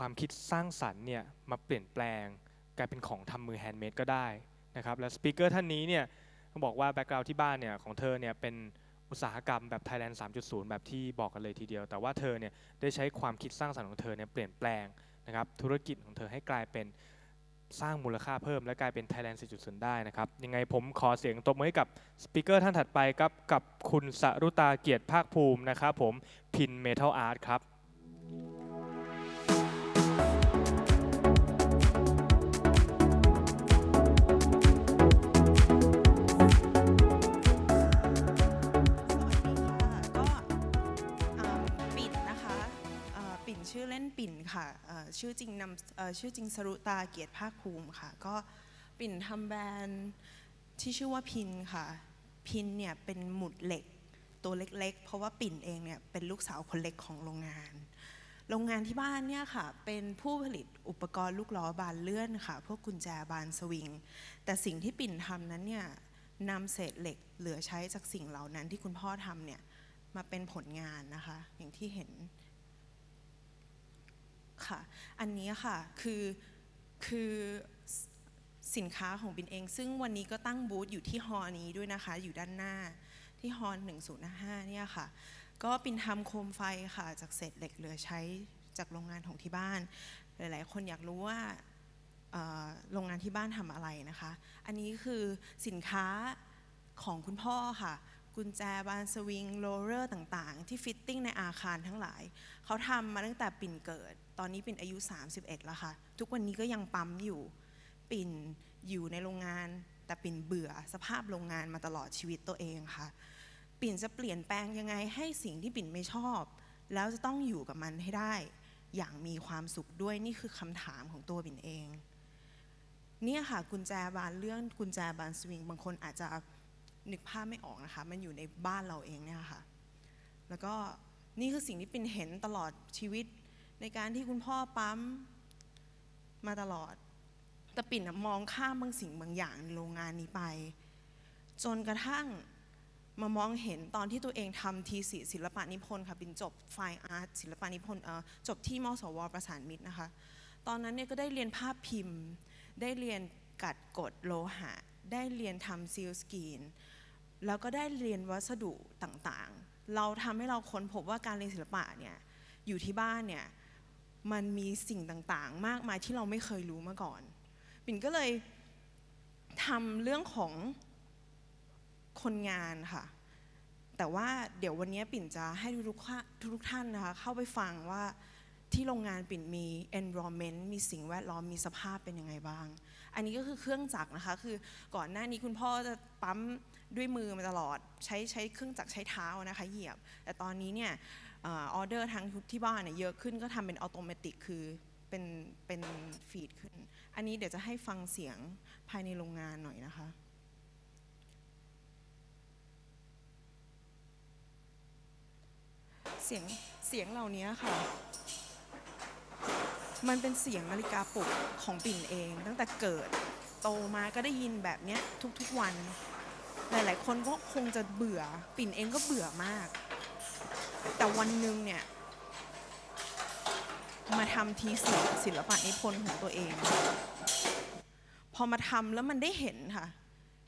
ความคิดสร้างสรรค์เนี่ยมาเปลี่ยนแปลง กลายเป็นของทำมือแฮนด์เมดก็ได้นะครับและสปีกเกอร์ท่านนี้เนี่ยต้องบอกว่าแบ็กกราวด์ที่บ้านเนี่ยของเธอเนี่ยเป็นอุตสาหกรรมแบบ Thailand 3.0 แบบที่บอกกันเลยทีเดียว แต่ว่าเธอเนี่ยได้ใช้ความคิดสร้างสรรค์ของเธอเนี่ยเปลี่ยนแปลงนะครับธุรกิจของเธอให้กลายเป็นสร้างมูลค่าเพิ่มและกลายเป็น Thailand 4.0 ได้นะครับ ยังไงผมขอเสียงตบมือให้กับสปีกเกอร์ท่านถัดไปครับ กับคุณสรุตาเกียรติภาคภูมินะครับผมพินเมทัลอาร์ตครับ ชื่อเล่นปิ่นค่ะชื่อจริงนำชื่อจริงสรุตาเกียรติภาคภูมิค่ะ ก็ปิ่นทำแบรนด์ที่ชื่อว่าพินค่ะ พินเนี่ยเป็นหมุดเหล็กตัวเล็กๆ เพราะว่าปิ่นเองเนี่ยเป็นลูกสาวคนเล็กของโรงงาน โรงงานที่บ้านเนี่ยค่ะ เป็นผู้ผลิตอุปกรณ์ลูกล้อบานเลื่อนค่ะ พวกกุญแจบานสวิง แต่สิ่งที่ปิ่นทำนั้นเนี่ยนำเศษเหล็กเหลือใช้จากสิ่งเหล่านั้นที่คุณพ่อทำเนี่ยมาเป็นผลงานนะคะ อย่างที่เห็น ค่ะ อันนี้ค่ะคือคือสินค้าของบินเอง ซึ่งวันนี้ก็ตั้งบูธอยู่ที่ฮอนี้ด้วยนะคะ อยู่ด้านหน้าที่ฮอน105เนี่ยค่ะ ก็ปินทำโคมไฟค่ะ จากเศษเหล็กเหลือใช้จากโรงงานของที่บ้าน หลาย ๆ คนอยากรู้ว่าโรงงานที่บ้านทำอะไรนะคะ อันนี้คือสินค้าของคุณพ่อค่ะ กุญแจบานสวิงโรลเลอร์ต่าง ๆ ที่ฟิตติ้งในอาคารทั้งหลาย เขาทำมาตั้งแต่ปิ่นเกิด ตอนนี้ปิ่นอายุ 31 แล้วค่ะ ทุกวันนี้ก็ยังปั๊มอยู่ ปิ่นอยู่ในโรงงาน แต่ปิ่นเบื่อสภาพโรงงานมาตลอดชีวิตตัวเองค่ะ ปิ่นจะเปลี่ยนแปลงยังไงให้สิ่งที่ปิ่นไม่ชอบ แล้วจะต้องอยู่กับมันให้ได้ อย่างมีความสุขด้วยนี่คือคำถามของตัวปิ่นเองเนี่ยค่ะกุญแจบานเลื่อนกุญแจบานสวิง บางคนอาจจะนึกภาพไม่ออกนะคะ มันอยู่ในบ้านเราเองเนี่ยค่ะ แล้วก็นี่คือสิ่งที่ปิ่นเห็นตลอดชีวิต ในการที่คุณพ่อปั๊มมาตลอด แต่ปิ่นน่ะมองข้ามบางสิ่งบางอย่างในโรงงานนี้ไป จนกระทั่งมามองเห็นตอนที่ตัวเองทำทีสิศิลปะนิพนธ์ค่ะเป็นจบไฟอาร์ตศิลปะนิพนธ์จบที่มสวประสานมิตรนะคะ ตอนนั้นเนี่ยก็ได้เรียนภาพพิมพ์ ได้เรียนกัดกดโลหะ ได้เรียนทำซีลสกรีน แล้วก็ได้เรียนวัสดุต่างๆ เราทำให้เราค้นพบว่าการเรียนศิลปะเนี่ยอยู่ที่บ้านเนี่ย มันมีสิ่งต่างๆ มากมายที่เราไม่เคยรู้มาก่อนปิ่นก็เลยทำเรื่องของคนงานค่ะ แต่ว่าเดี๋ยววันนี้ปิ่นจะให้ทุกๆท่านทุกท่านนะคะเข้าไปฟังว่าที่โรงงานปิ่นมี environment มีสิ่งแวดล้อมมีสภาพเป็นยังไงบ้าง อันนี้ก็คือเครื่องจักรนะคะ คือก่อนหน้านี้คุณพ่อจะปั๊มด้วยมือมาตลอด ใช้ใช้เครื่องจักรใช้เท้านะคะ เหยียบ แต่ตอนนี้เนี่ย ออเดอร์ทั้งที่บ้านเนี่ยเยอะขึ้นก็ทำเป็นอัตโนมัติคือเป็นเป็นฟีดขึ้น อันนี้เดี๋ยวจะให้ฟังเสียงภายในโรงงานหน่อยนะคะเสียงเสียงเหล่านี้ค่ะ มันเป็นเสียงนาฬิกาปลุกของปิ่นเอง ตั้งแต่เกิดโตมาก็ได้ยินแบบนี้ทุกๆวัน หลายๆ คนก็คงจะเบื่อ ปิ่นเองก็เบื่อมาก แต่วันหนึ่งเนี่ย มาทำทีสิศิลปะนิพนธ์ของตัวเอง พอมาทำแล้วมันได้เห็นค่ะ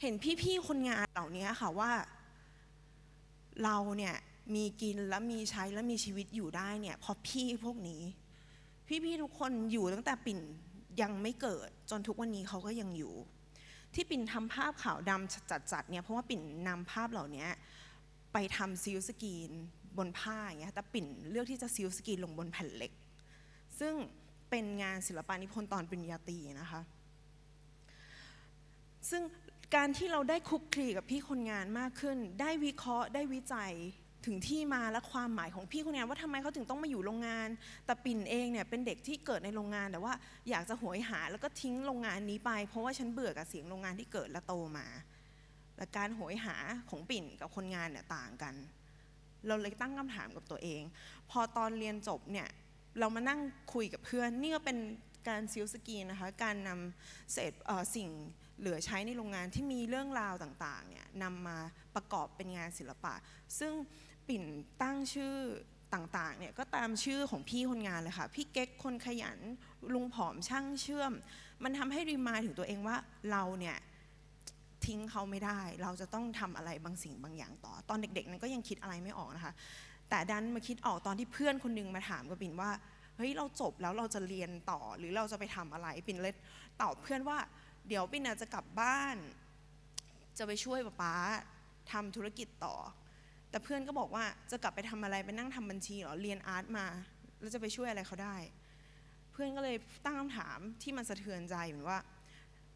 เห็นพี่ๆคนงานเหล่านี้ค่ะว่า เราเนี่ยมีกินและมีใช้และมีชีวิตอยู่ได้เนี่ยเพราะพี่พวกนี้ พี่ๆทุกคนอยู่ตั้งแต่ปิ่นยังไม่เกิดจนทุกวันนี้เขาก็ยังอยู่ ที่ปิ่นทำภาพขาวดำจัดๆเนี่ยเพราะว่าปิ่นนำภาพเหล่านี้ไปทำซิลสกรีน บนผ้าอย่างเงี้ยแต่ปิ่นเลือกที่จะซิลสกรีนลงบนแผ่นเหล็ก ซึ่งเป็นงานศิลปะนิพนธ์ตอนปริญญาตรีนะคะ ซึ่งการที่เราได้คุกคลีกับพี่คนงานมากขึ้น ได้วิเคราะห์ ได้วิจัยถึงที่มาและความหมายของพี่คนงานว่าทำไมเขาถึงต้องมาอยู่โรงงาน แต่ปิ่นเองเนี่ยเป็นเด็กที่เกิดในโรงงาน แต่ว่าอยากจะหวยหาแล้วก็ทิ้งโรงงานนี้ไป เพราะว่าฉันเบื่อกับเสียงโรงงานที่เกิดและโตมา และการโหยหาของปิ่นกับคนงานเนี่ยต่างกัน เราเลยตั้งคำถามกับตัวเอง พอตอนเรียนจบเนี่ยเรามานั่งคุยกับเพื่อน นี่ก็เป็นการซิลสกีนะคะ การนำเศษสิ่งเหลือใช้ในโรงงานที่มีเรื่องราวต่างๆเนี่ยนำมาประกอบเป็นงานศิลปะ ซึ่งปิ่นตั้งชื่อต่างๆเนี่ยก็ตามชื่อของพี่คนงานเลยค่ะ พี่เก๊กคนขยันลุงผอมช่างเชื่อม มันทำให้รีมายถึงตัวเองว่าเราเนี่ย ทิ้งเขาไม่ได้ เราจะต้องทำอะไรบางสิ่งบางอย่างต่อ ตอนเด็กๆนั้นก็ยังคิดอะไรไม่ออกนะคะ แต่ดันมาคิดออกตอนที่เพื่อนคนหนึงมาถามกับปิ่นว่าเฮ้ยเราจบแล้วเราจะเรียนต่อหรือเราจะไปทำอะไรปิ่นเลยตอบเพื่อนว่า เดี๋ยวปิ่นจะกลับบ้าน จะไปช่วยป๊าป๊าทำธุรกิจต่อ แต่เพื่อนก็บอกว่าจะกลับไปทำอะไรไปนั่งทำบัญชีเหรอเรียนอาร์ตมาแล้วจะไปช่วยอะไรเขาได้ เพื่อนก็เลยตั้งคำถามที่มันสะเทือนใจเหมือนว่า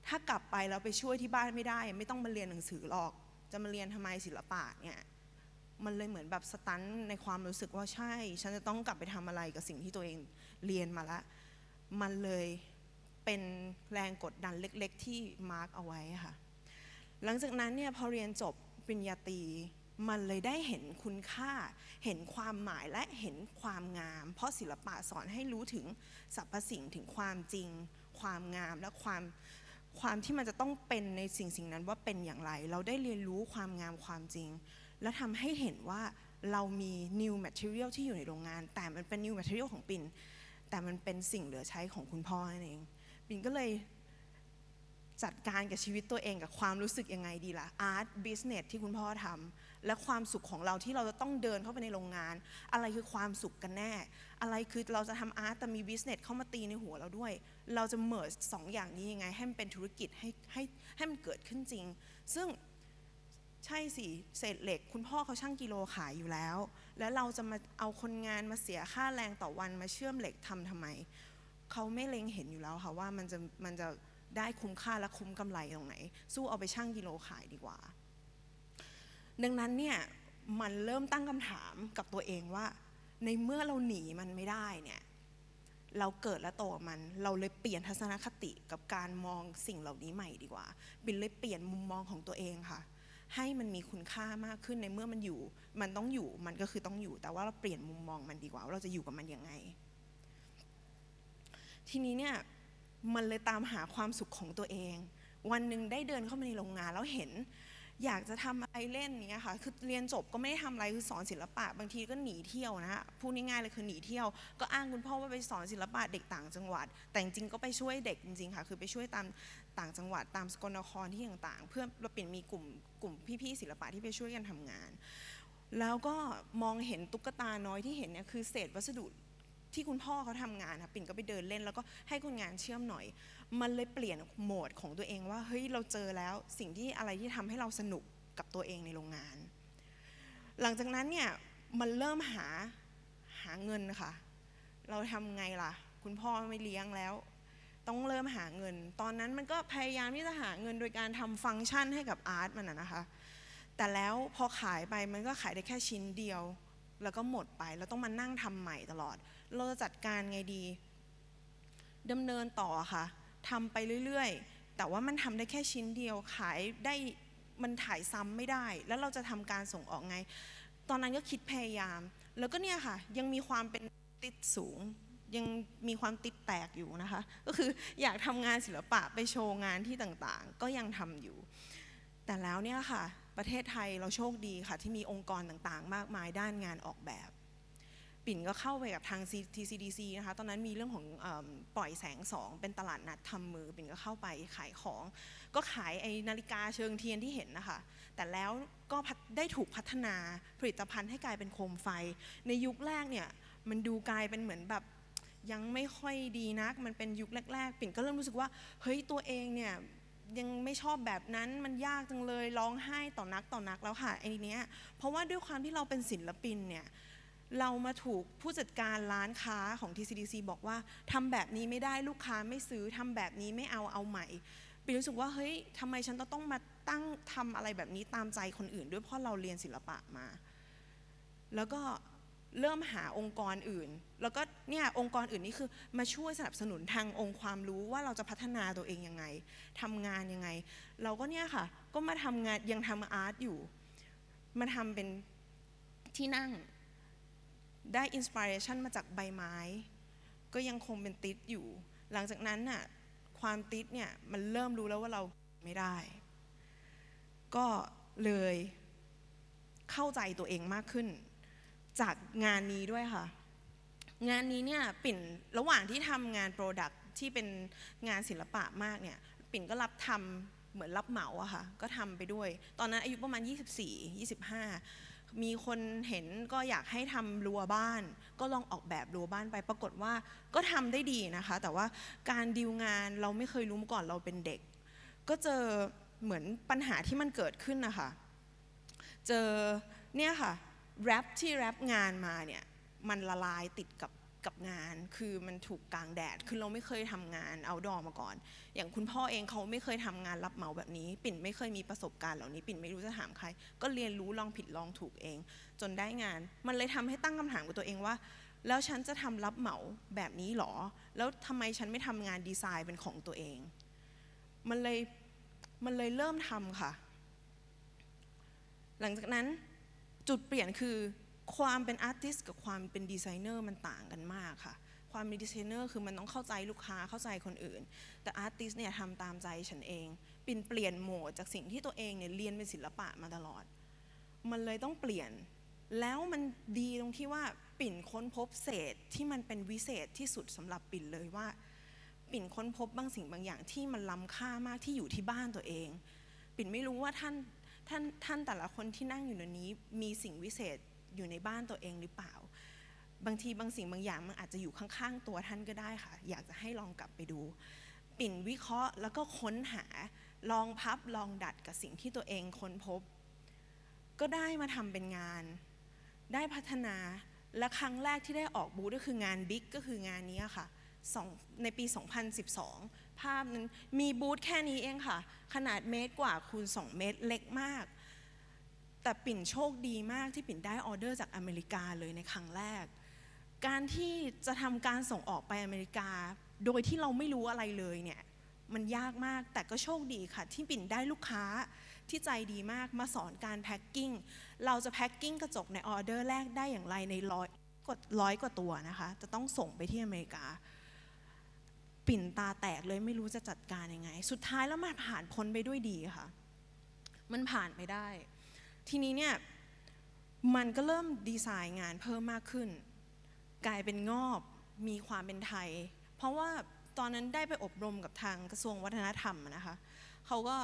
ถ้ากลับไปแล้วไปช่วยที่บ้านไม่ได้ ไม่ต้องมาเรียนหนังสือหรอก จะมาเรียนทำไมศิลปะเนี่ยมันเลยเหมือนแบบสตันในความรู้สึกว่าใช่ ฉันจะต้องกลับไปทำอะไรกับสิ่งที่ตัวเองเรียนมาละ มันเลยเป็นแรงกดดันเล็ก ๆ ที่มาร์กเอาไว้ค่ะ หลังจากนั้นเนี่ยพอเรียนจบปริญญาตรีมันเลยได้เห็นคุณค่า เห็นความหมายและเห็นความงาม เพราะศิลปะสอนให้รู้ถึงสรรพสิ่งถึงความจริง ความงามและความ ความที่มันจะต้องเป็นในสิ่งสิ่งนั้นว่าเป็นอย่างไร เราได้เรียนรู้ความงามความจริง และทำให้เห็นว่าเรามี new material ที่อยู่ในโรงงาน แต่มันเป็น new material ของปินแต่มันเป็นสิ่งเหลือใช้ของคุณพ่อนั่นเอง ปินก็เลย จัดการกับชีวิตตัวเองกับความรู้สึกยังไงดีล่ะอาร์ตบิสเนสที่คุณพ่อทำและความสุขของเราที่เราจะต้องเดินเข้าไปในโรงงาน อะไรคือความสุขกันแน่ อะไรคือเราจะทำอาร์ตแต่มีบิสเนสเข้ามาตีในหัวเราด้วย เราจะเมิร์สองอย่างนี้ยังไง ให้มันเป็นธุรกิจให้ให้ให้มันเกิดขึ้นจริง ซึ่งใช่สิเศษเหล็ก คุณพ่อเขาช่างกิโลขายอยู่แล้ว แล้วเราจะมาเอาคนงานมาเสียค่าแรงต่อวันมาเชื่อมเหล็กทำทำไมเขาไม่เล็งเห็นอยู่แล้วค่ะว่ามันจะมันจะ ได้คุ้มค่าและคุ้มกำไรตรงไหน สู้เอาไปชั่งกิโลขายดีกว่า ดังนั้นเนี่ยมันเริ่มตั้งคำถามกับตัวเองว่า ในเมื่อเราหนีมันไม่ได้เนี่ยเราเกิดและโตมัน เราเลยเปลี่ยนทัศนคติกับการมองสิ่งเหล่านี้ใหม่ดีกว่า บินเลยเปลี่ยนมุมมองของตัวเองค่ะ ให้มันมีคุณค่ามากขึ้นในเมื่อมันอยู่ มันต้องอยู่ มันก็คือต้องอยู่ แต่ว่าเราเปลี่ยนมุมมองมันดีกว่าว่าเราจะอยู่กับมันยังไง ทีนี้เนี่ย มันเลยตามหาความสุขของตัวเอง วันหนึ่งได้เดินเข้ามาในโรงงานแล้วเห็น อยากจะทำอะไรเล่นเนี้ยค่ะ คือเรียนจบก็ไม่ได้ทำอะไรคือสอนศิลปะ บางทีก็หนีเที่ยวนะฮะพูดง่ายๆเลยคือหนีเที่ยว ก็อ้างคุณพ่อว่าไปสอนศิลปะเด็กต่างจังหวัด แต่จริงๆก็ไปช่วยเด็กจริงๆค่ะ คือไปช่วยตามต่างจังหวัดตามสกลนครที่ต่างๆ เพื่อเราเปลี่ยนมีกลุ่มกลุ่มพี่ๆศิลปะที่ไปช่วยกันทำงาน แล้วก็มองเห็นตุ๊กตาน้อยที่เห็นเนี่ยคือเศษวัสดุ ที่คุณพ่อเขาทำงานค่ะปิ่นก็ไปเดินเล่น แล้วก็ให้คนงานเชื่อมหน่อย มันเลยเปลี่ยนโหมดของตัวเองว่าเฮ้ยเราเจอแล้วสิ่งที่อะไรที่ทำให้เราสนุกกับตัวเองในโรงงาน หลังจากนั้นเนี่ยมันเริ่มหาหาเงินค่ะ เราทำไงล่ะ คุณพ่อไม่เลี้ยงแล้ว ต้องเริ่มหาเงิน ตอนนั้นมันก็พยายามที่จะหาเงินโดยการทำฟังก์ชันให้กับอาร์ตมันนะคะ แต่แล้วพอขายไปมันก็ขายได้แค่ชิ้นเดียว แล้วก็หมดไปแล้วต้องมานั่งทำใหม่ตลอด เราจะจัดการไงดีดำเนินต่อค่ะทำไปเรื่อยๆ แต่ว่ามันทำได้แค่ชิ้นเดียวขายได้มันถ่ายซ้ำไม่ได้ แล้วเราจะทำการส่งออกไง ตอนนั้นก็คิดพยายาม แล้วก็เนี่ยค่ะ ยังมีความเป็นติดสูง ยังมีความติดแตกอยู่นะคะ ก็คืออยากทำงานศิลปะไปโชว์งานที่ต่างๆ ก็ยังทำอยู่ แต่แล้วเนี่ยค่ะ ประเทศไทยเราโชคดีค่ะที่มีองค์กรต่างๆ มากมายด้านงานออกแบบ ปิ่นก็เข้าไปกับทาง TCDC นะคะตอนนั้นมีเรื่องของอปล่อยแสงสองเป็นตลาดนัดทำมือ ปิ่นก็เข้าไปขายของ ก็ขายไอ้นาฬิกาเชิงเทียนที่เห็นนะคะ แต่แล้วก็ได้ถูกพัฒนาผลิตภัณฑ์ให้กลายเป็นโคมไฟ ในยุคแรกเนี่ยมันดูกลายเป็นเหมือนแบบยังไม่ค่อยดีนัก มันเป็นยุคแรก ๆ ปิ่นก็เริ่มรู้สึกว่า เฮ้ย ตัวเองเนี่ย ยังไม่ชอบแบบนั้นมันยากจังเลยร้องไห้ต่อนักต่อนักแล้วค่ะไอ้นี้ เพราะว่าด้วยความที่เราเป็นศิลปินเนี่ยเรามาถูกผู้จัดการร้านค้าของ TCDC บอกว่าทำแบบนี้ไม่ได้ลูกค้าไม่ซื้อทำแบบนี้ไม่เอาเอาใหม่ปีรู้สึกว่าเฮ้ยทำไมฉันต้องมาตั้งทำอะไรแบบนี้ตามใจคนอื่น ด้วยเพราะเราเรียนศิลปะมา แล้วก็ เริ่มหาองค์กรอื่น แล้วก็เนี่ยองค์กรอื่นนี่คือมาช่วยสนับสนุนทางองค์ความรู้ว่าเราจะพัฒนาตัวเองยังไงทำงานยังไง เราก็เนี่ยค่ะ ก็มาทำงานยังทำอาร์ตอยู่ มาทำเป็นที่นั่งได้อินสปิเรชันมาจากใบไม้ ก็ยังคงเป็นติดอยู่ หลังจากนั้นน่ะความติดเนี่ยมันเริ่มรู้แล้วว่าเราไม่ได้ ก็เลยเข้าใจตัวเองมากขึ้น จากงานนี้ด้วยค่ะ งานนี้เนี่ยปิ่นระหว่างที่ทำงานโปรดักที่เป็นงานศิลปะมากเนี่ยปิ่นก็รับทำเหมือนรับเหมาอะค่ะก็ทำไปด้วย ตอนนั้นอายุประมาณ 24 25 มีคนเห็นก็อยากให้ทำรั้วบ้าน ก็ลองออกแบบรั้วบ้านไปปรากฏว่าก็ทำได้ดีนะคะ แต่ว่าการดีลงานเราไม่เคยรู้มาก่อนเราเป็นเด็ก ก็เจอเหมือนปัญหาที่มันเกิดขึ้นนะคะ เจอเนี่ยค่ะ แรปที่แรปงานมาเนี่ยมันละลายติดกับกับงาน คือมันถูกกลางแดด คือเราไม่เคยทำงานเอาดอมาก่อน อย่างคุณพ่อเองเขาไม่เคยทำงานรับเหมาแบบนี้ ปิ่นไม่เคยมีประสบการณ์เหล่านี้ ปิ่นไม่รู้จะถามใคร ก็เรียนรู้ลองผิดลองถูกเอง จนได้งาน มันเลยทำให้ตั้งคำถามกับตัวเองว่า แล้วฉันจะทำรับเหมาแบบนี้หรอ แล้วทำไมฉันไม่ทำงานดีไซน์เป็นของตัวเอง มันเลยมันเลยเริ่มทำค่ะ หลังจากนั้น จุดเปลี่ยนคือความเป็นอาร์ติสกับความเป็นดีไซเนอร์มันต่างกันมากค่ะ ความเป็นดีไซเนอร์คือมันต้องเข้าใจลูกค้าเข้าใจคนอื่น แต่อาร์ติสเนี่ยทำตามใจฉันเองปินเปลี่ยนโหมดจากสิ่งที่ตัวเองเนี่ยเรียนเป็นศิลปะมาตลอด มันเลยต้องเปลี่ยน แล้วมันดีตรงที่ว่าปิ่นค้นพบเศษที่มันเป็นวิเศษที่สุดสำหรับปิ่นเลยว่า ปิ่นค้นพบบางสิ่งบางอย่างที่มันล้ำค่ามากที่อยู่ที่บ้านตัวเอง ปิ่นไม่รู้ว่าท่าน ท่านท่านแต่ละคนที่นั่งอยู่ในนี้มีสิ่งวิเศษอยู่ในบ้านตัวเองหรือเปล่า บางทีบางสิ่งบางอย่างมันอาจจะอยู่ข้างๆ ตัวท่านก็ได้ค่ะ อยากจะให้ลองกลับไปดู ปิ่นวิเคราะห์แล้วก็ค้นหาลองพับลองดัดกับสิ่งที่ตัวเองค้นพบ ก็ได้มาทำเป็นงาน ได้พัฒนาและครั้งแรกที่ได้ออกบูธก็คืองานบิ๊กก็คืองานนี้ค่ะสองในปี 2012 ภาพนั้นมีบูธแค่นี้เองค่ะ ขนาดเมตรกว่าคูณ 2 เมตรเล็กมาก แต่ปิ่นโชคดีมากที่ปิ่นได้ออเดอร์จากอเมริกาเลยในครั้งแรก การที่จะทำการส่งออกไปอเมริกา โดยที่เราไม่รู้อะไรเลยเนี่ยมันยากมากแต่ก็โชคดีค่ะ ที่ปิ่นได้ลูกค้าที่ใจดีมากมาสอนการแพ็คกิ้งเราจะแพ็คกิ้งกระจกในออเดอร์แรกได้อย่างไรในร้อยกว่าร้อยกว่าตัวนะคะ จะต้องส่งไปที่อเมริกา ปิ่นตาแตกเลยไม่รู้จะจัดการยังไง สุดท้ายแล้วมันผ่านพ้นไปด้วยดีค่ะ มันผ่านไปได้ ทีนี้เนี่ยมันก็เริ่มดีไซน์งานเพิ่มมากขึ้น กลายเป็นงอบมีความเป็นไทย เพราะว่าตอนนั้นได้ไปอบรมกับทางกระทรวงวัฒนธรรมนะคะเขาก็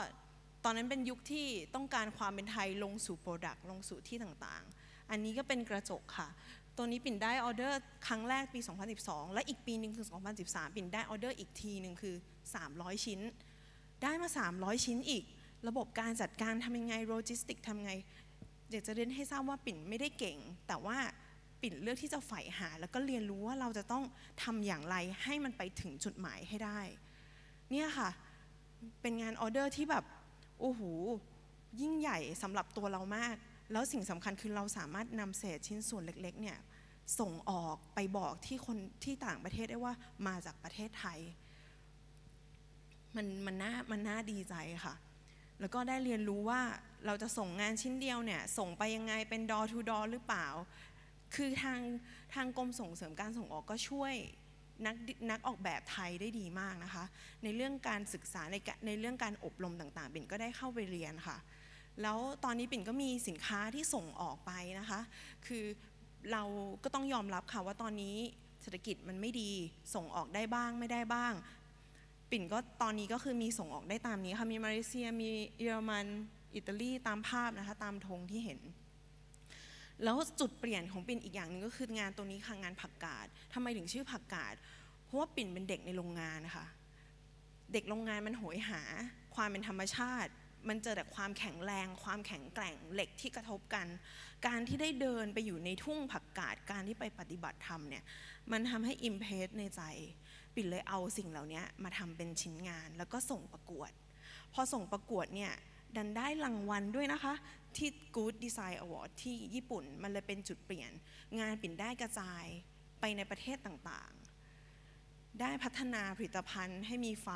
ตอนนั้นเป็นยุคที่ต้องการความเป็นไทยลงสู่โปรดักต์ลงสู่ที่ต่างๆ อันนี้ก็เป็นกระจกค่ะ ตัวนี้ปิ่นได้ออเดอร์ครั้งแรกปี 2012 และอีกปีหนึ่งคือ 2013 ปิ่นได้ออเดอร์อีกทีหนึ่งคือ 300 ชิ้น ได้มา 300 ชิ้นอีก ระบบการจัดการทำยังไงโลจิสติกทำไงอยากจะเรียนให้ทราบว่าปิ่นไม่ได้เก่ง แต่ว่าปิ่นเลือกที่จะใฝ่หา แล้วก็เรียนรู้ว่าเราจะต้องทำอย่างไรให้มันไปถึงจุดหมายให้ได้ เนี่ยค่ะ เป็นงานออเดอร์ที่แบบโอ้โหยิ่งใหญ่สำหรับตัวเรามาก แล้วสิ่งสำคัญคือเราสามารถนำเศษชิ้นส่วนเล็กๆเนี่ยส่งออกไปบอกที่คนที่ต่างประเทศได้ว่ามาจากประเทศไทย มันมันน่ามันน่าดีใจค่ะ แล้วก็ได้เรียนรู้ว่าเราจะส่งงานชิ้นเดียวเนี่ย ส่งไปยังไงเป็น door to door หรือเปล่า คือทางทางกรมส่งเสริมการส่งออกก็ช่วยนักนักออกแบบไทยได้ดีมากนะคะ ในเรื่องการศึกษาในในเรื่องการอบรมต่างๆปิ่นก็ได้เข้าไปเรียนค่ะ แล้วตอนนี้ปิ่นก็มีสินค้าที่ส่งออกไปนะคะ คือเราก็ต้องยอมรับค่ะว่าตอนนี้เศรษฐกิจมันไม่ดีส่งออกได้บ้างไม่ได้บ้าง ปิ่นก็ตอนนี้ก็คือมีส่งออกได้ตามนี้ค่ะมีมาเลเซียมีเยอรมันอิตาลีตามภาพนะคะตามธงที่เห็น แล้วจุดเปลี่ยนของปิ่นอีกอย่างหนึ่งก็คืองานตัวนี้ค่ะงานผักกาดทำไมถึงชื่อผักกาดเพราะว่าปิ่นเป็นเด็กในโรงงานนะคะเด็กโรงงานมันโหยหาความเป็นธรรมชาติ มันเจอแต่ความแข็งแรง ความแข็งแกร่งเหล็กที่กระทบกัน การที่ได้เดินไปอยู่ในทุ่งผักกาดการที่ไปปฏิบัติธรรมเนี่ยมันทำให้อิมเพสในใจ ปิ่นเลยเอาสิ่งเหล่านี้มาทำเป็นชิ้นงาน แล้วก็ส่งประกวด พอส่งประกวดเนี่ยดันได้รางวัลด้วยนะคะ ที่ Good Design Award ที่ญี่ปุ่นมันเลยเป็นจุดเปลี่ยน งานปิ่นได้กระจายไปในประเทศต่างๆ ได้พัฒนาผลิตภัณฑ์ให้มีไฟ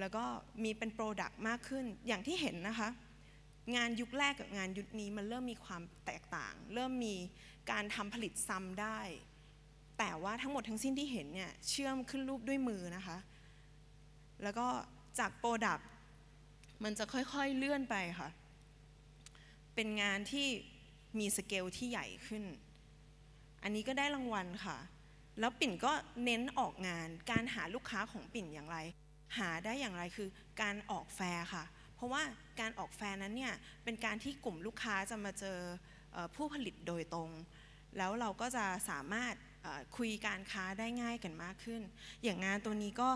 แล้วก็มีเป็นโปรดักต์มากขึ้น อย่างที่เห็นนะคะ งานยุคแรกกับงานยุคนี้มันเริ่มมีความแตกต่าง เริ่มมีการทำผลิตซ้ำได้ แต่ว่าทั้งหมดทั้งสิ้นที่เห็นเนี่ยเชื่อมขึ้นรูปด้วยมือนะคะ แล้วก็จากโปรดักต์มันจะค่อยๆเลื่อนไปค่ะ เป็นงานที่มีสเกลที่ใหญ่ขึ้น อันนี้ก็ได้รางวัลค่ะ แล้วปิ่นก็เน้นออกงานการหาลูกค้าของปิ่นอย่างไร หาได้อย่างไรคือการออกแฟร์ค่ะ เพราะว่าการออกแฟร์นั้นเนี่ยเป็นการที่กลุ่มลูกค้าจะมาเจอผู้ผลิตโดยตรง แล้วเราก็จะสามารถคุยการค้าได้ง่ายกันมากขึ้น อย่างงานตัวนี้ก็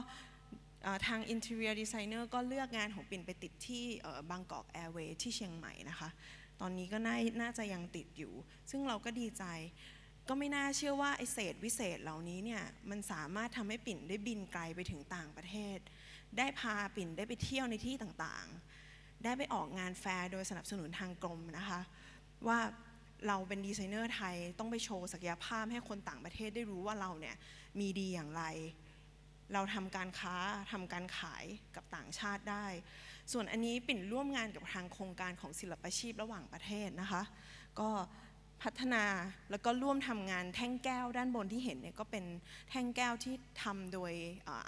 เอ่อทาง Interior Designer ก็เลือกงานของปิ่นไปติดที่บางกอกแอร์เวย์ที่เชียงใหม่นะคะ ตอนนี้ก็น่าน่าจะยังติดอยู่ ซึ่งเราก็ดีใจ ก็ไม่น่าเชื่อว่าไอเศษวิเศษเหล่านี้เนี่ยมันสามารถทำให้ปิ่นได้บินไกลไปถึงต่างประเทศ ได้พาปิ่นได้ไปเที่ยวในที่ต่างๆ ได้ไปออกงานแฟร์โดยสนับสนุนทางกรมนะคะ ว่าเราเป็นดีไซเนอร์ไทยต้องไปโชว์ศักยภาพให้คนต่างประเทศได้รู้ว่าเราเนี่ยมีดีอย่างไร เราทำการค้าทำการขายกับต่างชาติได้ ส่วนอันนี้ปิ่นร่วมงานกับทางโครงการของศิลปาชีพระหว่างประเทศนะคะ ก็ พัฒนาแล้วก็ร่วมทำงานแท่งแก้วด้านบนที่เห็นเนี่ยก็เป็นแท่งแก้วที่ทำโดย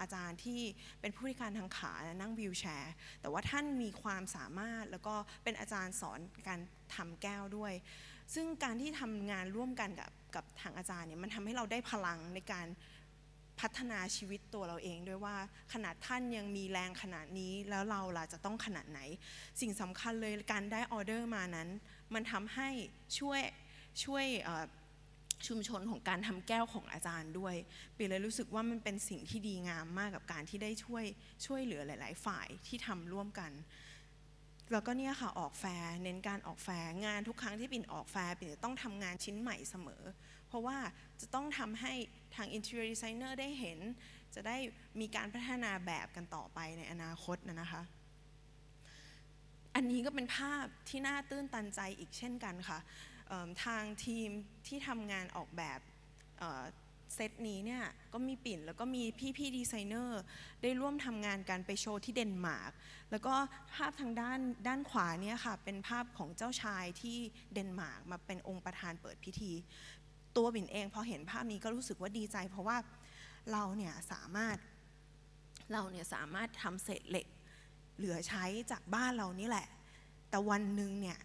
อาจารย์ที่เป็นผู้พิการทางขานั่งวีลแชร์ แต่ว่าท่านมีความสามารถแล้วก็เป็นอาจารย์สอนการทำแก้วด้วย ซึ่งการที่ทำงานร่วมกันกับกับทางอาจารย์เนี่ยมันทำให้เราได้พลังในการพัฒนาชีวิตตัวเราเองด้วยว่าขนาดท่านยังมีแรงขนาดนี้แล้วเราล่ะจะต้องขนาดไหน สิ่งสำคัญเลยการได้ออเดอร์มานั้น มันทำให้ช่วย ช่วยชุมชนของการทำแก้วของอาจารย์ด้วยปีเลยรู้สึกว่ามันเป็นสิ่งที่ดีงามมากกับการที่ได้ช่วยช่วยเหลือหลาย ๆ ฝ่ายที่ทำร่วมกัน แล้วก็เนี่ยค่ะออกแฟร์เน้นการออกแฟร์งานทุกครั้งที่ปิ่นออกแฟร์ปิ่นจะต้องทำงานชิ้นใหม่เสมอ เพราะว่าจะต้องทำให้ทาง interior designer ได้เห็น จะได้มีการพัฒนาแบบกันต่อไปในอนาคตนะนะคะอันนี้ก็เป็นภาพที่น่าตื้นตันใจอีกเช่นกันค่ะ ทางทีมที่ทำงานออกแบบเซตนี้เนี่ยก็มีปิ่นแล้วก็มีพี่ๆดีไซเนอร์ได้ร่วมทำงานกันไปโชว์ที่เดนมาร์กแล้วก็ภาพทางด้านด้านขวาเนี่ยค่ะเป็นภาพของเจ้าชายที่เดนมาร์กมาเป็นองค์ประธานเปิดพิธี ตัวบิ่นเองพอเห็นภาพนี้ก็รู้สึกว่าดีใจ เพราะว่าเราเนี่ยสามารถเราเนี่ยสามารถทำเศษเหล็กเหลือใช้จากบ้านเรานี่แหละ แต่วันหนึ่งเนี่ย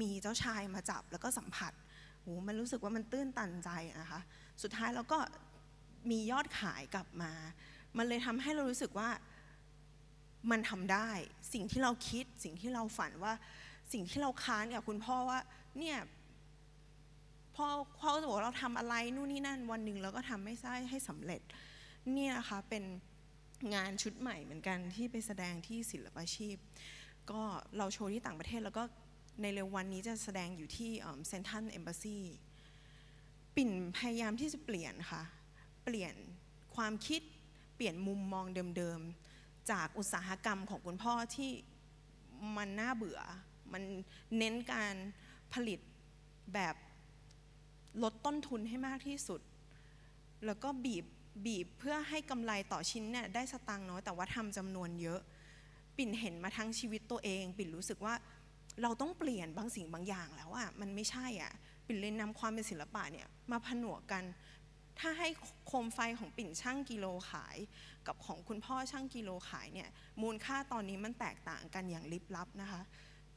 มีเจ้าชายมาจับแล้วก็สัมผัสโหมันรู้สึกว่ามันตื้นตันใจนะคะ สุดท้ายเราก็มียอดขายกลับมา มันเลยทำให้เรารู้สึกว่ามันทำได้ สิ่งที่เราคิด สิ่งที่เราฝันว่า สิ่งที่เราค้านกับคุณพ่อว่า เนี่ยพ่อพ่อจะบอกเราทำอะไรนู่นนี่นั่น วันหนึ่งเราก็ทำไม่ได้ให้สำเร็จ เนี่ยนะคะเป็นงานชุดใหม่เหมือนกันที่ไปแสดงที่ศิลปาชีพ ก็เราโชว์ที่ต่างประเทศแล้วก็ ในเร็ววันนี้จะแสดงอยู่ที่เซนทันเอมบ s ซีปิ่นพยายามที่จะเปลี่ยนค่ะ เปลี่ยนความคิด เปลี่ยนมุมมองเดิมๆ จากอุตสาหกรรมของคุณพ่อที่มันน่าเบื่อ มันเน้นการผลิตแบบลดต้นทุนให้มากที่สุด แล้วก็บีบบีบเพื่อให้กำไรต่อชิ้นเนี่ยได้สตังค์น้อยแต่ว่าทำจำนวนเยอะ ปิ่นเห็นมาทั้งชีวิตตัวเอง ปิ่นรู้สึกว่า เราต้องเปลี่ยนบางสิ่งบางอย่างแล้วอะมันไม่ใช่อะปิ่นเลยนำความเป็นศิลปะเนี่ยมาผนวกกัน ถ้าให้โคมไฟของปิ่นช่างกิโลขาย กับของคุณพ่อช่างกิโลขายเนี่ยมูลค่าตอนนี้มันแตกต่างกันอย่างลิบลับนะคะ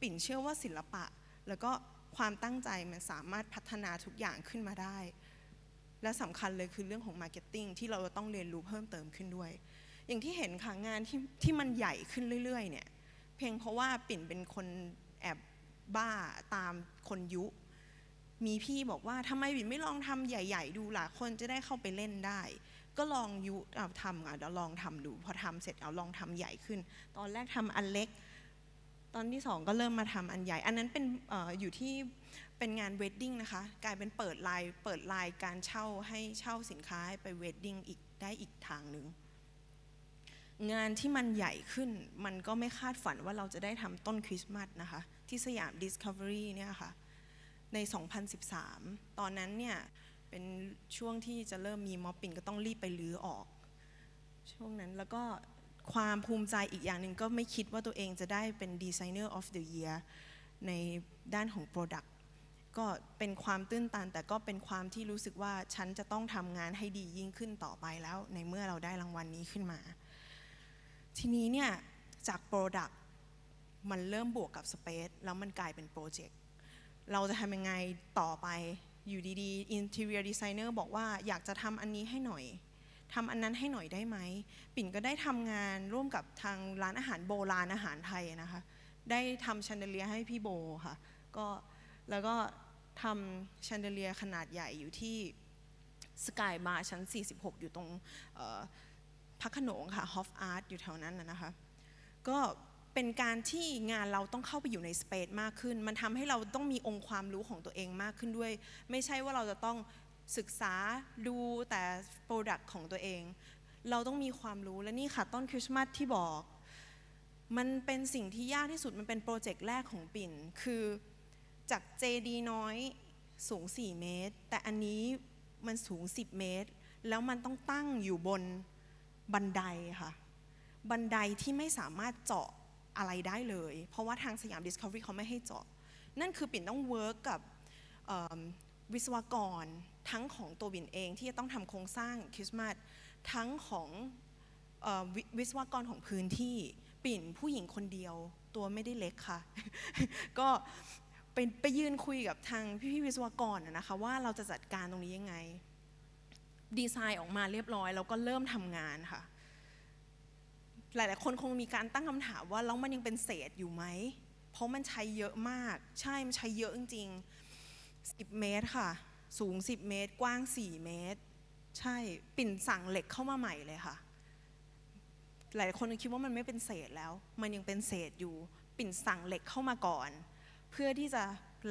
ปิ่นเชื่อว่าศิลปะ แล้วก็ความตั้งใจมันสามารถพัฒนาทุกอย่างขึ้นมาได้ และสำคัญเลยคือเรื่องของมาร์เก็ตติ้งที่เราต้องเรียนรู้เพิ่มเติมขึ้นด้วย อย่างที่เห็นค่ะงานที่ที่มันใหญ่ขึ้นเรื่อยๆเนี่ยเพียงเพราะว่าปิ่นเป็นคน อบบ้าตามคนยุ มีพี่บอกว่าทำไมปิ่นไม่ลองทำใหญ่ ๆ ดูล่ะคนจะได้เข้าไปเล่นได้ ก็ลองยุเอาทำอะเดี๋ยวลองทำดู พอทำเสร็จเอาลองทำใหญ่ขึ้น ตอนแรกทำอันเล็ก ตอนที่สองก็เริ่มมาทำอันใหญ่ อันนั้นเป็นออยู่ที่เป็นงานเวดดิ้งนะคะ กลายเป็นเปิดไลน์เปิดไลน์การเช่าให้เช่าสินค้าไปเวดดิ้งอีกได้อีกทางหนึ่งงานที่มันใหญ่ขึ้นมันก็ไม่คาดฝันว่าเราจะได้ทำต้นคริสต์มาสนะคะ ที่สยาม Discovery เนี่ยค่ะใน 2013 ตอนนั้นเนี่ยเป็นช่วงที่จะเริ่มมีม็อบปิ่นก็ต้องรีบไปรื้อออก ช่วงนั้นแล้วก็ความภูมิใจอีกอย่างหนึ่งก็ไม่คิดว่าตัวเองจะได้เป็น Designer of the Year ในด้านของ Product ก็เป็นความตื้นตัน แต่ก็เป็นความที่รู้สึกว่าฉันจะต้องทำงานให้ดียิ่งขึ้นต่อไปแล้ว ในเมื่อเราได้รางวัลนี้ขึ้นมา ทีนี้เนี่ยจาก Product มันเริ่มบวกกับ Space แล้วมันกลายเป็นโปรเจกต์เราจะทำยังไงต่อไปอยู่ดีๆ interior designer บอกว่าอยากจะทำอันนี้ให้หน่อยทำอันนั้นให้หน่อยได้ไหม ปิ่นก็ได้ทำงานร่วมกับทางร้านอาหารโบราณอาหารไทยนะคะ ได้ทำแชนเดเลียให้พี่โบค่ะ ก็แล้วก็ทำแชนเดเลียขนาดใหญ่อยู่ที่สกายบาร์ชั้น 46 อยู่ตรงพระโขนงค่ะฮอฟอาร์ตอยู่แถวนั้นนะคะ ก็ เป็นการที่งานเราต้องเข้าไปอยู่ในสเปซมากขึ้น มันทำให้เราต้องมีองค์ความรู้ของตัวเองมากขึ้นด้วย ไม่ใช่ว่าเราจะต้องศึกษาดูแต่โปรดักต์ของตัวเอง เราต้องมีความรู้และนี่ค่ะต้นคริสต์มาสที่บอก มันเป็นสิ่งที่ยากที่สุดมันเป็นโปรเจกต์แรกของปิ่น คือจากเจดีน้อยสูง 4 เมตร แต่อันนี้มันสูง 10 เมตร แล้วมันต้องตั้งอยู่บนบันไดค่ะ บันไดที่ไม่สามารถเจาะ อะไรได้เลย เพราะว่าทางสยาม Discovery เขาไม่ให้เจาะ นั่นคือปิ่นต้องเวิร์กกับวิศวกรทั้งของตัวบินเองที่จะต้องทำโครงสร้างคริสต์มาสทั้งของอววิศวกรของพื้นที่ปิ่นผู้หญิงคนเดียวตัวไม่ได้เล็กค่ะ ก็ไปไปยืนคุยกับทางพี่ๆวิศวกรนะคะว่าเราจะจัดการตรงนี้ยังไง ดีไซน์ออกมาเรียบร้อย แล้วก็เริ่มทำงานค่ะ หลาย ๆ คนคงมีการตั้งคำถามว่าแล้วมันยังเป็นเศษอยู่ไหม เพราะมันใช้เยอะมาก ใช่ มันใช้เยอะจริงๆ 10 เมตรค่ะ สูง 10 เมตร กว้าง 4 เมตร ใช่ ปิ่นสั่งเหล็กเข้ามาใหม่เลยค่ะ หลายคนคิดว่ามันไม่เป็นเศษแล้ว มันยังเป็นเศษอยู่ ปิ่นสั่งเหล็กเข้ามาก่อน เพื่อที่จะ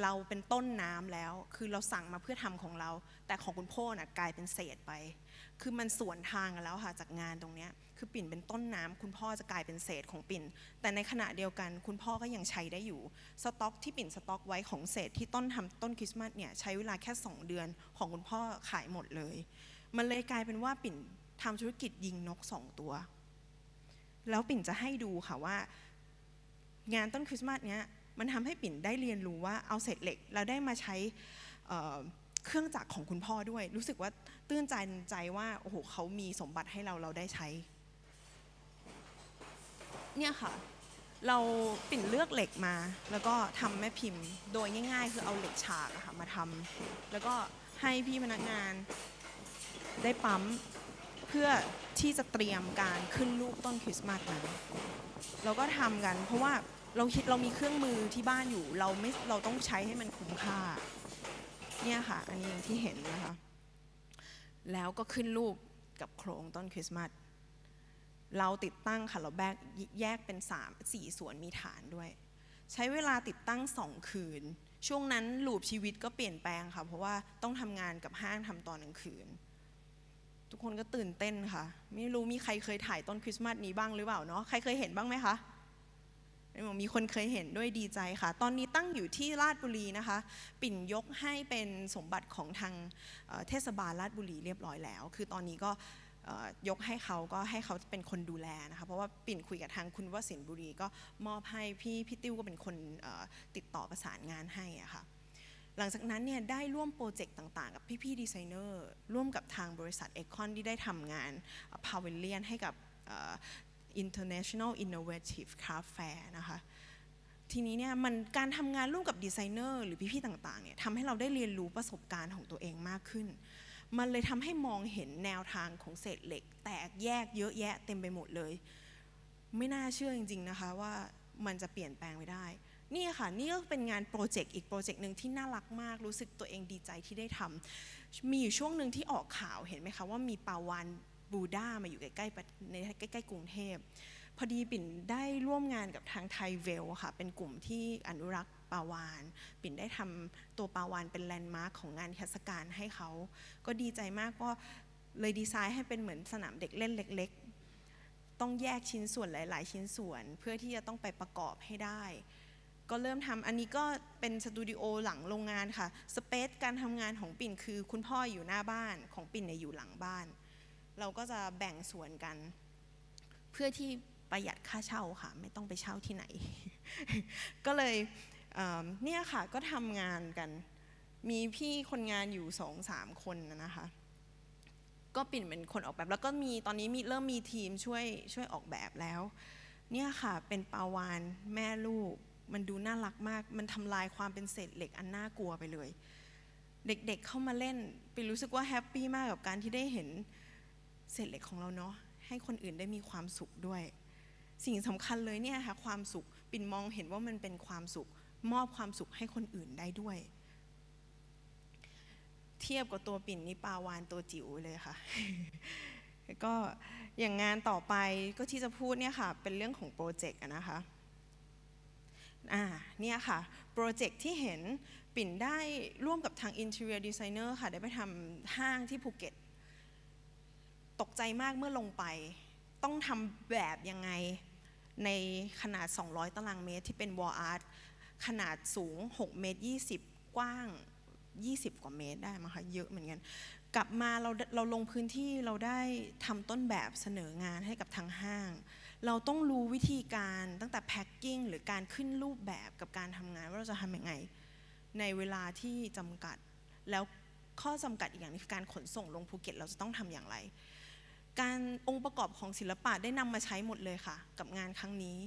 เราเป็นต้นน้ำแล้ว คือเราสั่งมาเพื่อทำของเรา แต่ของคุณพ่อน่ะกลายเป็นเศษไป คือมันสวนทางกันแล้วค่ะจากงานตรงเนี้ย คือปิ่นเป็นต้นน้ำคุณพ่อจะกลายเป็นเศษของปิ่น แต่ในขณะเดียวกัน คุณพ่อก็ยังใช้ได้อยู่ สต็อกที่ปิ่นสต็อกไว้ของเศษที่ต้นทำต้นคริสต์มาสเนี่ยใช้เวลาแค่ 2 เดือนของคุณพ่อขายหมดเลย มันเลยกลายเป็นว่าปิ่นทำธุรกิจยิงนกสองตัว แล้วปิ่นจะให้ดูค่ะว่า งานต้นคริสต์มาสเนี้ยมันทำให้ปิ่นได้เรียนรู้ว่าเอาเศษเหล็กแล้วได้มาใช้เครื่องจักรของคุณพ่อด้วย รู้สึกว่าตื้นใจใจว่าโอ้โหเขามีสมบัติให้เราเราได้ใช้ เนี่ยค่ะ เราปิ่นเลือกเหล็กมา แล้วก็ทำแม่พิมพ์ โดยง่าย ๆ คือเอาเหล็กฉากอะค่ะมาทำแล้วก็ให้พี่พนักงานได้ปั๊มเพื่อที่จะเตรียมการขึ้นรูปต้นคริสต์มาสนั้นเราก็ทำกัน เพราะว่าเราคิดเรามีเครื่องมือที่บ้านอยู่ เราไม่เราต้องใช้ให้มันคุ้มค่า เนี่ยค่ะ อันนี้อย่างที่เห็นนะคะ แล้วก็ขึ้นรูปกับโครงต้นคริสต์มาส เราติดตั้งค่ะเราแบกแยกเป็น3 4ส่วนมีฐานด้วย ใช้เวลาติดตั้ง 2 คืน ช่วงนั้นลูปชีวิตก็เปลี่ยนแปลงค่ะ เพราะว่าต้องทำงานกับห้างทำตอนกลางคืน ทุกคนก็ตื่นเต้นค่ะ ไม่รู้มีใครเคยถ่ายต้นคริสต์มาสนี้บ้างหรือเปล่าเนาะใครเคยเห็นบ้างไหมคะมีคนเคยเห็นด้วยดีใจค่ะ ตอนนี้ตั้งอยู่ที่ราชบุรีนะคะ ปิ่นยกให้เป็นสมบัติของทางเเทศบาลราชบุรีเรียบร้อยแล้ว คือตอนนี้ก็ ยกให้เขาก็ให้เขาเป็นคนดูแลนะคะเพราะว่าปิ่นคุยกับทางคุณวสินบุรีก็มอบให้พี่พี่ติ้วก็เป็นคนติดต่อประสานงานให้อะค่ะหลังจากนั้นเนี่ยได้ร่วมโปรเจกต์ต่างๆ กับพี่ๆดีไซเนอร์ร่วมกับทางบริษัทเอคอนที่ได้ทำงานพาวิเลียนให้กับ International Innovative Craft Fair นะคะทีนี้เนี่ยมันการทำงานร่วมกับดีไซเนอร์หรือพี่ๆต่างๆเนี่ยทำให้เราได้เรียนรู้ประสบการณ์ของตัวเองมากขึ้น มันเลยทำให้มองเห็นแนวทางของเศษเหล็ก แตกแยกเยอะแยะเต็มไปหมดเลย ไม่น่าเชื่อจริง ๆนะคะว่ามันจะเปลี่ยนแปลงไปได้ นี่ค่ะนี่ก็เป็นงานโปรเจกต์อีกโปรเจกต์หนึ่งที่น่ารักมากรู้สึกตัวเองดีใจที่ได้ทำมีอยู่ช่วงหนึ่งที่ออกข่าวเห็นไหมคะว่ามีปาวานบูด้ามาอยู่ใกล้ๆในใกล้ๆกรุงเทพพอดีปิ่นได้ร่วมงานกับทางไทยเวลค่ะ เป็นกลุ่มที่อนุรักษ์ ปาวาน ปิ่นได้ทำตัวปาวานเป็นแลนด์มาร์คของงานเทศกาลให้เขา ก็ดีใจมากก็เลยดีไซน์ให้เป็นเหมือนสนามเด็กเล่นเล็ก ๆ ต้องแยกชิ้นส่วนหลาย ๆ ชิ้นส่วน เพื่อที่จะต้องไปประกอบให้ได้ ก็เริ่มทำอันนี้ก็เป็นสตูดิโอหลังโรงงานค่ะ สเปซการทำงานของปิ่นคือคุณพ่ออยู่หน้าบ้านของปิ่นเนี่ยอยู่หลังบ้าน เราก็จะแบ่งส่วนกัน เพื่อที่ประหยัดค่าเช่าค่ะ ไม่ต้องไปเช่าที่ไหน ก็เลย เนี่ยค่ะก็ทำงานกัน มีพี่คนงานอยู่สองสามคนนะคะ ก็ปิ่นเป็นคนออกแบบ แล้วก็มีตอนนี้มีเริ่มมีทีมช่วยช่วยออกแบบแล้ว เนี่ยค่ะเป็นปาวานแม่ลูก มันดูน่ารักมาก มันทำลายความเป็นเศษเหล็กอันน่ากลัวไปเลย เด็กๆเข้ามาเล่นปินรู้สึกว่าแฮปปี้มากกับการที่ได้เห็นเศษเหล็กของเราเนาะให้คนอื่นได้มีความสุขด้วย สิ่งสำคัญเลยเนี่ยค่ะความสุข ปินมองเห็นว่ามันเป็นความสุข มอบความสุขให้คนอื่นได้ด้วย เทียบกับตัวปิ่นนี่ปาวานตัวจิ๋วเลยค่ะ ก็อย่างงานต่อไปก็ที่จะพูดเนี่ยค่ะ เป็นเรื่องของโปรเจกต์นะคะอ่าเนี่ยค่ะ โปรเจกต์ที่เห็นปิ่นได้ร่วมกับทาง Interior Designer ค่ะ ได้ไปทำห้างที่ภูเก็ต ตกใจมากเมื่อลงไป ต้องทำแบบยังไงในขนาด 200 ตารางเมตรที่เป็น wall art ขนาดสูง 6 เมตร 20 กว้าง 20 กว่าเมตรได้มั้งคะเยอะเหมือนกัน กลับมาเราเราลงพื้นที่เราได้ทำต้นแบบเสนองานให้กับทางห้าง เราต้องรู้วิธีการตั้งแต่แพ็คกิ้งหรือการขึ้นรูปแบบกับการทำงานว่าเราจะทำยังไง ในเวลาที่จำกัด แล้วข้อจำกัดอีกอย่างนึงคือการขนส่งลงภูเก็ตเราจะต้องทำอย่างไรการองค์ประกอบของศิลปะได้นำมาใช้หมดเลยค่ะ กับงานครั้งนี้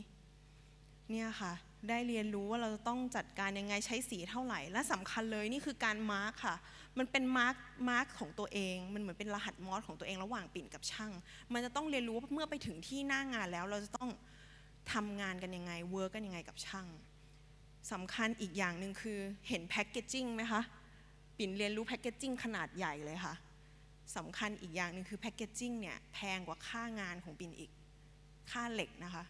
เนี่ยค่ะ ได้เรียนรู้ว่าเราจะต้องจัดการยังไงใช้สีเท่าไหร่ และสำคัญเลยนี่คือการมาร์คค่ะ มันเป็นมาร์คมาร์คของตัวเอง มันเหมือนเป็นรหัสมอสของตัวเองระหว่างปิ่นกับช่าง มันจะต้องเรียนรู้ว่าเมื่อไปถึงที่หน้างานแล้ว เราจะต้องทำงานกันยังไงเวิร์กกันยังไงกับช่างสำคัญอีกอย่างหนึ่งคือเห็นแพ็กเกจจิ้งไหมคะปิ่นเรียนรู้แพ็กเกจจิ้งขนาดใหญ่เลยค่ะสำคัญอีกอย่างหนึ่งคือแพ็กเกจจิ้งเนี่ยแพงกว่าค่างานของปิ่นอีกค่าเหล็กนะคะ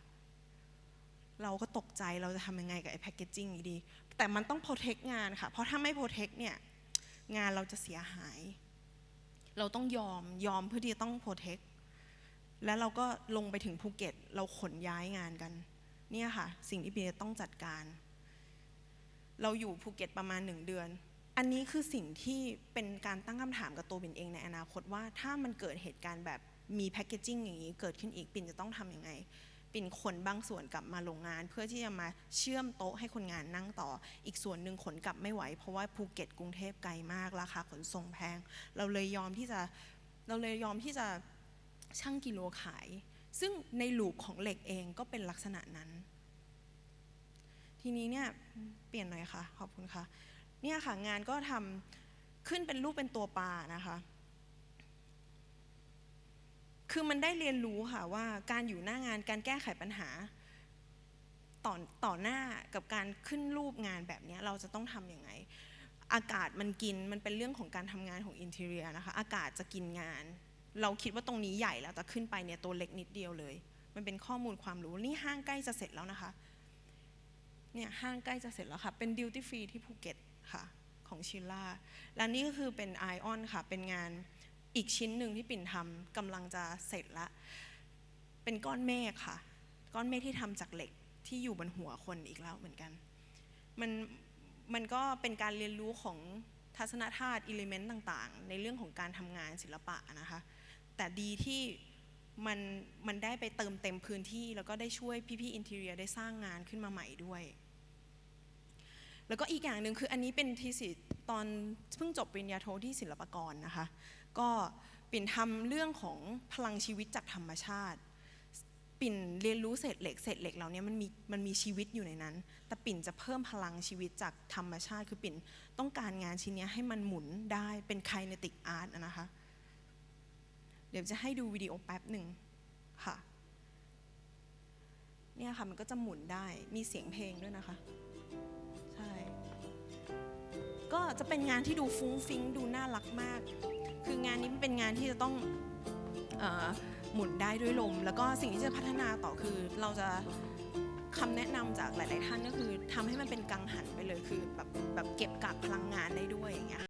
เราก็ตกใจเราจะทำยังไงกับไอ้แพคเกจจิ้งนี้ดี แต่มันต้องโปรเทคงานค่ะ เพราะถ้าไม่โปรเทคเนี่ยงานเราจะเสียหาย เราต้องยอมยอมเพื่อที่จะต้องโปรเทคแล้วเราก็ลงไปถึงภูเก็ต เราขนย้ายงานกัน เนี่ยค่ะ สิ่งที่ปีจะต้องจัดการ เราอยู่ภูเก็ตประมาณหนึ่งเดือน อันนี้คือสิ่งที่เป็นการตั้งคำถามกับตัวปิ่นเองในอนาคตว่าถ้ามันเกิดเหตุการณ์แบบมีแพคเกจจิ้งอย่างนี้เกิดขึ้นอีกปิ่นจะต้องทำยังไง ปิ่นขนบางส่วนกลับมาโรงงาน เพื่อที่จะมาเชื่อมโต๊ะให้คนงานนั่งต่อ อีกส่วนหนึ่งขนกลับไม่ไหว เพราะว่าภูเก็ตกรุงเทพไกลมากราคาขนส่งแพง เราเลยยอมที่จะเราเลยยอมที่จะชั่งกิโลขาย ซึ่งในลูปของเหล็กเองก็เป็นลักษณะนั้น ทีนี้เนี่ยเปลี่ยนหน่อยค่ะขอบคุณค่ะเนี่ยค่ะงานก็ทำขึ้นเป็นรูปเป็นตัวปลานะคะ คือมันได้เรียนรู้ค่ะว่าการอยู่หน้างานการแก้ไขปัญหาต่อต่อหน้ากับการขึ้นรูปงานแบบนี้เราจะต้องทำยังไง อากาศมันกินมันเป็นเรื่องของการทำงานของอินเทเรียนะคะอากาศจะกินงาน เราคิดว่าตรงนี้ใหญ่แล้วแต่ขึ้นไปเนี่ยตัวเล็กนิดเดียวเลย มันเป็นข้อมูลความรู้นี่ห้างใกล้จะเสร็จแล้วนะคะเนี่ยห้างใกล้จะเสร็จแล้วค่ะ เป็นดิวตี้ฟรีที่ภูเก็ตค่ะของชิลล่าและนี่ก็คือเป็นไอออนค่ะเป็นงาน อีกชิ้นหนึ่งที่ปิ่นทำกำลังจะเสร็จละ เป็นก้อนเมฆค่ะ ก้อนเมฆที่ทำจากเหล็กที่อยู่บนหัวคนอีกแล้วเหมือนกัน มันมันก็เป็นการเรียนรู้ของทัศนธาตุอิเลเมนต์ต่างๆ ในเรื่องของการทำงานศิลปะนะคะ แต่ดีที่มันมันได้ไปเติมเต็มพื้นที่ แล้วก็ได้ช่วยพี่ๆอินเทเรียได้สร้างงานขึ้นมาใหม่ด้วย แล้วก็อีกอย่างหนึ่งคืออันนี้เป็นทีสิทธ์ตอนเพิ่งจบปริญญาโทที่ศิลปากรนะคะ ก็ปิ่นทำเรื่องของพลังชีวิตจากธรรมชาติ ปิ่นเรียนรู้เศษเหล็กเศษเหล็กเหล่านี้มันมีมันมีชีวิตอยู่ในนั้น แต่ปิ่นจะเพิ่มพลังชีวิตจากธรรมชาติ คือปิ่นต้องการงานชิ้นนี้ให้มันหมุนได้เป็นไคเนติกอาร์ตนะคะ เดี๋ยวจะให้ดูวิดีโอแป๊บหนึ่งค่ะเนี่ยค่ะมันก็จะหมุนได้มีเสียงเพลงด้วยนะคะ ใช่ ก็จะเป็นงานที่ดูฟุ้งฟิ้งดูน่ารักมาก คืองานนี้มันเป็นงานที่จะต้องออหมุนได้ด้วยลม แล้วก็สิ่งที่จะพัฒนาต่อคือเราจะคำแนะนำจากหลาย ๆ ท่านก็คือทำให้มันเป็นกังหันไปเลยคือแบบแบบเก็บกักพลังงานได้ด้วยอย่างเงี้ย